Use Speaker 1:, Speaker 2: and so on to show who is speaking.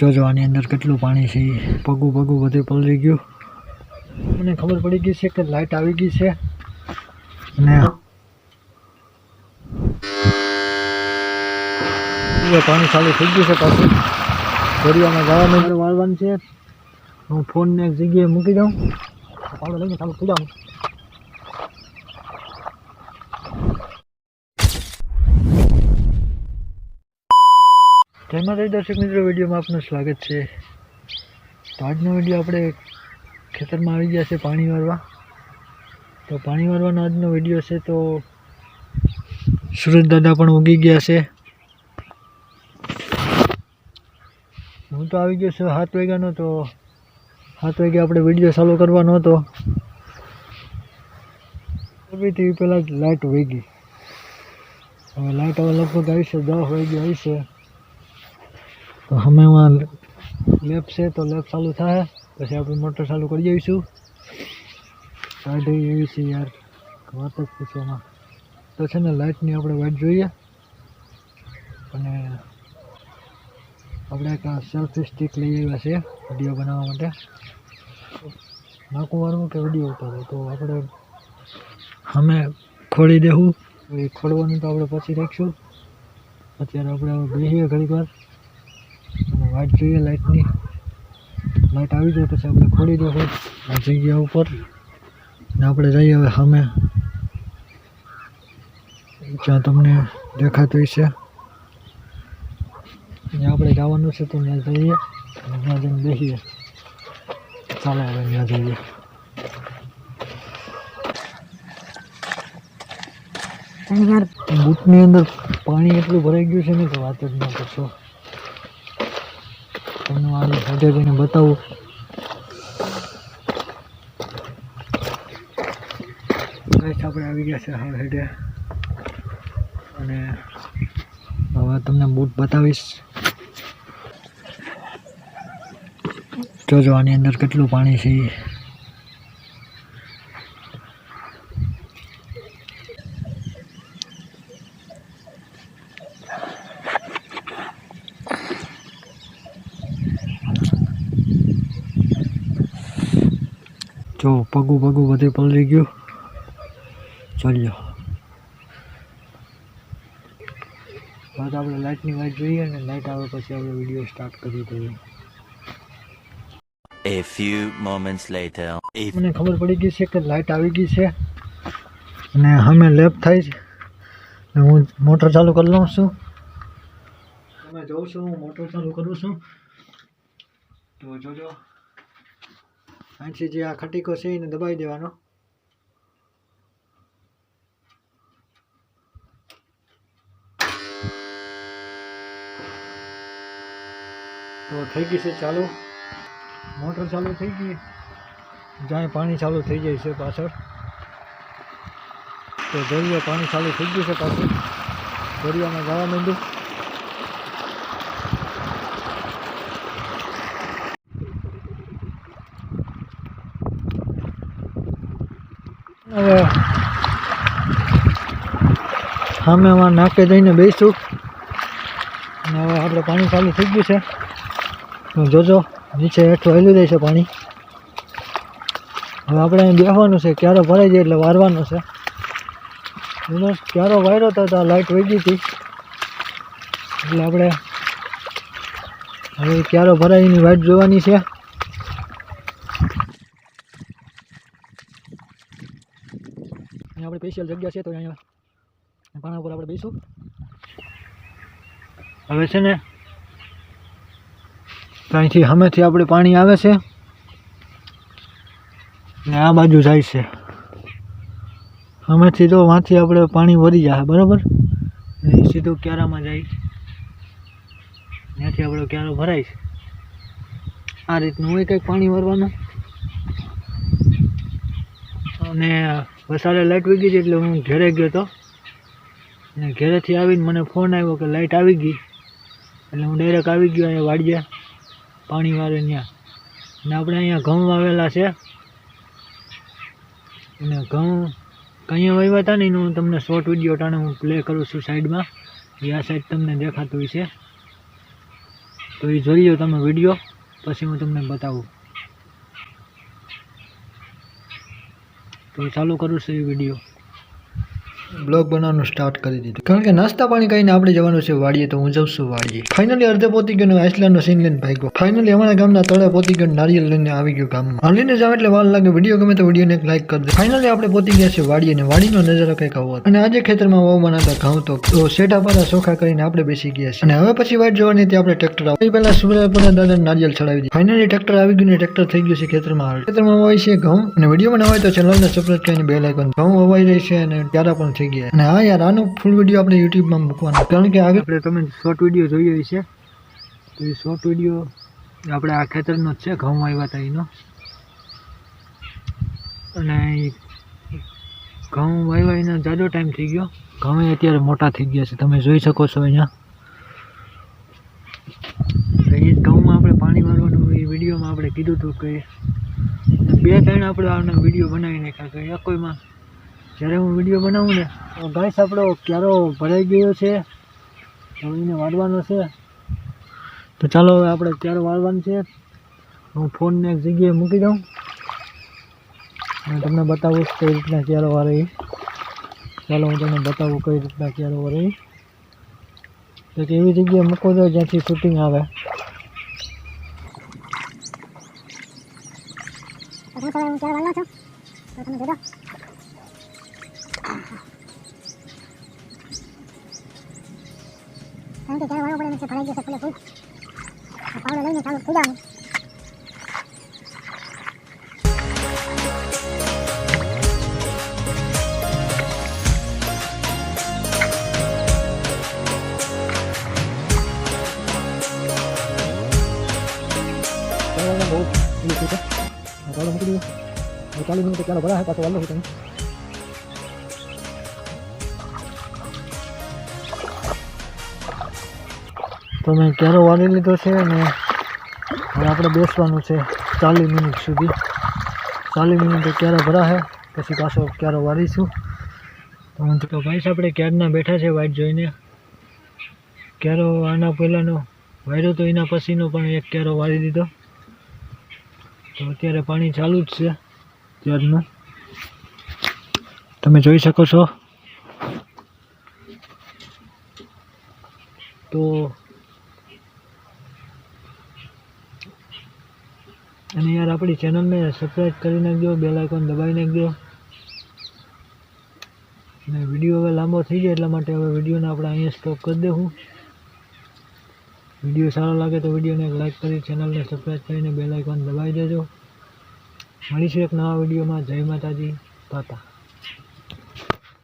Speaker 1: જોજો આની અંદર કેટલું પાણી છે પગું પગું બધું પલળી ગયું. મને ખબર પડી ગઈ છે કે લાઇટ આવી ગઈ છે. અને પાણી ચાલુ થઈ ગયું છે પાછું. દરિયામાં જવાનું વાળવાનું છે. હું ફોનને એક જગ્યાએ મૂકી દઉં. પાણી લઈને ચાલુ થઈ જાઉં જય માતાજી દર્શક મિત્રો, વિડીયોમાં આપનું સ્વાગત છે. તો આજનો વીડિયો આપણે ખેતરમાં આવી ગયા છે પાણી વારવા. તો પાણી વારવાનો આજનો વીડિયો છે તો સુરજ દાદા પણ ઉગી ગયા છે. હું તો આવી ગયો છું સાત વાગ્યાનો, તો સાત વાગે આપણે વીડિયો ચાલુ કરવાનો હતો. પહેલાં જ લાઇટ વહી ગઈ. હવે લાઇટ હવે લગભગ આવી છે, દસ વાગે આવી છે. તો અમે એમાં લેબ છે, તો લેબ ચાલુ થાય. પછી આપણે મોટર ચાલુ કરી જઈશું કાઢી એવી છે યાર. વાત જ પૂછવામાં. તો છે ને લાઇટની આપણે વાટ જોઈએ. અને આપણે એક સેલ્ફી સ્ટિક લઈ આવ્યા છે વીડિયો બનાવવા માટે. વાળવું કે વીડિયો ઉતારો? તો આપણે અમે ખોળી દેવું એ ખોડવાનું તો આપણે પછી રાખીશું. અત્યારે આપણે બેસીએ ઘડીક વાર. વાટ જોઈએ લાઇટની લાઇટ આવી જાય પછી આપણે ખોલી દો આ જગ્યા ઉપર. ને આપણે જઈએ હવે સામે. જ્યાં તમને દેખાતું હશે. ત્યાં આપણે જવાનું છે તો ત્યાં જઈએ. ત્યાં જઈને બેસીએ. ચાલો હવે ત્યાં જઈએ. બૂટની અંદર પાણી એટલું ભરાઈ ગયું છે ને કે વાત જ ન કરશો. તમને મારી સાથે જઈને બતાવું. ગાઈસ આપણે આવી ગયા છે હાલ હેડે. અને હવે તમને બૂટ બતાવીશ. જોજો આની અંદર કેટલું પાણી છે. જો પગું પગું બધે પલળી ગયું. ચાલ્યો. બાદ આપણે લાઇટની વાઇટ જોઈએ ને લાઇટ આવે પછી આપણે વીડિયો સ્ટાર્ટ કરી દઈએ.
Speaker 2: A few moments later.
Speaker 1: મને ખબર પડી ગઈ છે કે લાઇટ આવી ગઈ છે અને અમે લેપ થાય છે. ને હું મોટર ચાલુ કરી લઉં છું. તમે જોઉં છું હું મોટર ચાલુ કરું છું. તો જોજો. અહીંથી જે આ ખટીકો છે એને દબાવી દેવાનો. તો થઈ ગઈ છે ચાલુ. મોટર ચાલુ થઈ ગઈ. જ્યાં પાણી ચાલુ થઈ જાય છે પાછળ. તો દરિયા પાણી ચાલુ થઈ ગયું છે પાછું દરિયામાં જવા માંડ્યું. હવે સામેમાં નાકે જઈને બેસીશું અને હવે આપણે પાણી ચાલુ થઈ ગયું છે. જોજો, નીચે હેઠું હેલું જાય છે પાણી. હવે આપણે અહીં બેસવાનું છે, ક્યારે ભરાઈ જાય એટલે વારવાનું છે. એનો ક્યારો વાયરો હતો તો લાઇટ વહી ગઈ હતી. એટલે આપણે હવે ક્યારો ભરાય એની વાઇટ જોવાની છે. આપણે સ્પેશિયલ જગ્યા છે તો અહીંયા પાણા ઉપર આપણે બેસું. હવે છે ને ત્યાંથી અહીંથી સામેથી આપણે પાણી આવે છે ને આ બાજુ જાય છે. હમેથી તો વાંથી આપણે પાણી વળી જાય, બરાબર? સીધું ક્યારામાં જાય. ત્યાંથી આપણો ક્યારો ભરાય છે. આ રીતનું હોય કંઈક પાણી ભરવાનું? અને વસારે લાઇટ વી ગઈ એટલે હું ઘરે ગયો હતો ને ઘરેથી આવીને મને ફોન આવ્યો કે લાઇટ આવી ગઈ. એટલે હું ડાયરેક્ટ આવી ગયો અહીંયા વાડીએ પાણી વાળે ત્યાં. ને આપણે અહીંયા ઘઉં વાવેલા છે. અને ઘઉં કંઈ વાવ્યા હતા ને એનું હું તમને શોર્ટ વીડિયો ટાણે હું પ્લે કરું છું સાઈડમાં. એ આ સાઈડ તમને દેખાતું હોય છે તો એ જોઈ લો તમે વીડિયો પછી હું તમને બતાવું. તો ચાલુ કરું છું એ વીડિયો બ્લોગ બનાવવાનું સ્ટાર્ટ કરી દીધું. કારણ કે નાસ્તા પાણી કરીને આપણે જવાનું છે વાડીએ, તો હું જઉં છું વાડીએ. ફાઇનલી અડધે પોતી ગયો આઈસલેન્ડનો સીન લઈને ભાગ્યો. ફાઇનલી અમારા ગામના તળે પોતી ગયો નારિયેલ લઈને આવી ગયો ગામમાં. હાલીને જાવ એટલે વાર લાગે. વીડિયો ગમે તો વિડીયોને એક લાઈક કરી દે. ફાઇનલી આપણે પોતી ગયા છે વાડીએ અને વાડીનો નજારો કંઈક આવો અને આજે ખેતરમાં વાવ બનાવતા ઘઉં તો શેઠા પારા ચોખા કરીને આપણે બેસી ગયા છે અને હવે પછી વાટ જોવાની હતી આપણે ટ્રેક્ટર આવે પહેલા સુરેપુરા દાદા નારિયેલ ચડાવી દીધી. ફાઇનલી ટ્રેક્ટર આવી ગયું ને ટ્રેક્ટર થઈ ગયું છે ખેતરમાં હાલ. ખેતરમાં વાય છે ઘઉં. અને વીડિયો બનાવાય તો ચેનલને સબસ્ક્રાઇબ કરીને બે લાઇકન ઘઉં વવાઈ રહી છે અને ત્યારે પણ થઈ ગયા. અને હા યાર, આનો ફૂલ વીડિયો આપણે યુટ્યુબમાં મૂકવાનો. કારણ કે આગળ આપણે તમે શોર્ટ વીડિયો જોઈએ છે. તો એ શોર્ટ વીડિયો આપણે આ ખેતરનો જ છે, ઘઉં આવ્યા હતા એનો. અને ઘઉં વાવ્યા એનો જાજો ટાઈમ થઈ ગયો. ઘઉં અત્યારે મોટા થઈ ગયા છે. તમે જોઈ શકો છો અહીંયા. તો એ ઘઉંમાં આપણે પાણી મારવાનું એ વિડીયોમાં આપણે કીધું હતું કે બે ત્રણ આપણે આના વીડિયો બનાવી નાખ્યા કે એકોઈમાં જ્યારે હું વીડિયો બનાવું ને ગાઈસ આપણો ક્યારો ભરાઈ ગયો છે. હવે એને વાળવાનો છે. તો ચાલો હવે આપણે ક્યારો વાળવાનું છે. હું ફોનને એક જગ્યાએ મૂકી દઉં. અને તમને બતાવું કઈ રીતના ક્યારો વારે ચાલો હું તમને બતાવું કઈ રીતના ક્યારો ઈ. તો એવી જગ્યાએ મૂકો દો જ્યાંથી શૂટિંગ આવે.
Speaker 3: તમે થોડા કારણ કે ક્યારે વાળવો પડે ને ભરાઈ જશે ફૂલે ફૂલ આ પાવડો લઈને ચાલુ થઈ જવાનું
Speaker 1: ચાલો બહુ પેલું છે ચાલો મૂકી દઈએ હવે ચાલીસ મિનિટ ચાલો ભરા પાછો તો મેં ક્યારો વાળી લીધો છે અને આપણે બેસવાનું છે ચાલીસ મિનિટ સુધી. ચાલીસ મિનિટે ક્યારે ભરાશે? પછી પાછો ક્યારો વાળીશું તો હું તો ભાઈ આપણે ક્યારના બેઠા છે વાઇટ જોઈને? ક્યારો આના પહેલાંનો વાયરો તો એના પછીનો પણ એક ક્યારો વાળી દીધો. તો અત્યારે પાણી ચાલુ જ છે ત્યારનું. તમે જોઈ શકો છો. તો અને યાર આપણી ચેનલને સબસ્ક્રાઈબ કરી નાખજો બેલ આઇકોન દબાવી નાખજો. અને વીડિયો હવે લાંબો થઈ જાય એટલા માટે હવે વિડીયોને આપણે અહીંયા સ્ટોપ કરી દેવું. વીડિયો સારો લાગે તો વિડીયોને એક લાઇક કરી ચેનલને સબસ્ક્રાઈબ કરીને બેલ દબાવી દેજો. મળીશું એક નવા વિડીયોમાં જય માતાજી. તાતા